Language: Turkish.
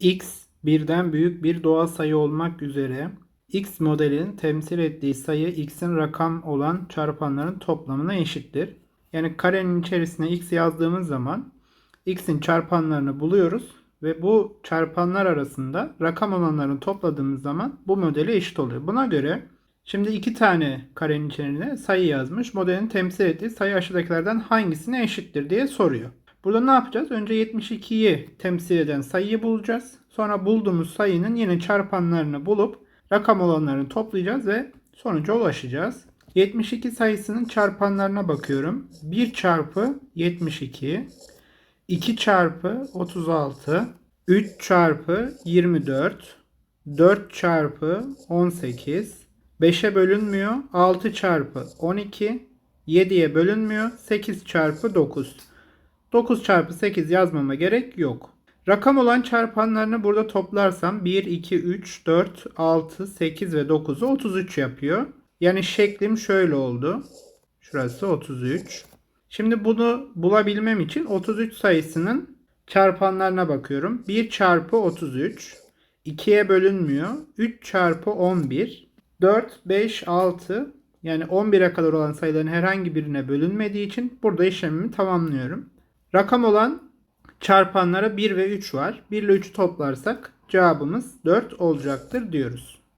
x birden büyük bir doğal sayı olmak üzere x modelinin temsil ettiği sayı x'in rakam olan çarpanların toplamına eşittir. Yani karenin içerisine x yazdığımız zaman x'in çarpanlarını buluyoruz ve bu çarpanlar arasında rakam olanların topladığımız zaman bu modele eşit oluyor. Buna göre şimdi iki tane karenin içerisine sayı yazmış. Modelin temsil ettiği sayı aşağıdakilerden hangisine eşittir diye soruyor. Burada ne yapacağız? Önce 72'yi temsil eden sayıyı bulacağız. Sonra bulduğumuz sayının yine çarpanlarını bulup rakam olanlarını toplayacağız ve sonuca ulaşacağız. 72 sayısının çarpanlarına bakıyorum. 1 çarpı 72, 2 çarpı 36, 3 çarpı 24, 4 çarpı 18, 5'e bölünmüyor. 6 çarpı 12, 7'ye bölünmüyor. 8 çarpı 9. 9 çarpı 8 yazmama gerek yok. Rakam olan çarpanlarını burada toplarsam 1, 2, 3, 4, 6, 8 ve 9'u 33 yapıyor. Yani şeklim şöyle oldu. Şurası 33. Şimdi bunu bulabilmem için 33 sayısının çarpanlarına bakıyorum. 1 çarpı 33. 2'ye bölünmüyor. 3 çarpı 11. 4, 5, 6 yani 11'e kadar olan sayıların herhangi birine bölünmediği için burada işlemimi tamamlıyorum. Rakam olan çarpanlara 1 ve 3 var. 1 ile 3'ü toplarsak cevabımız 4 olacaktır diyoruz.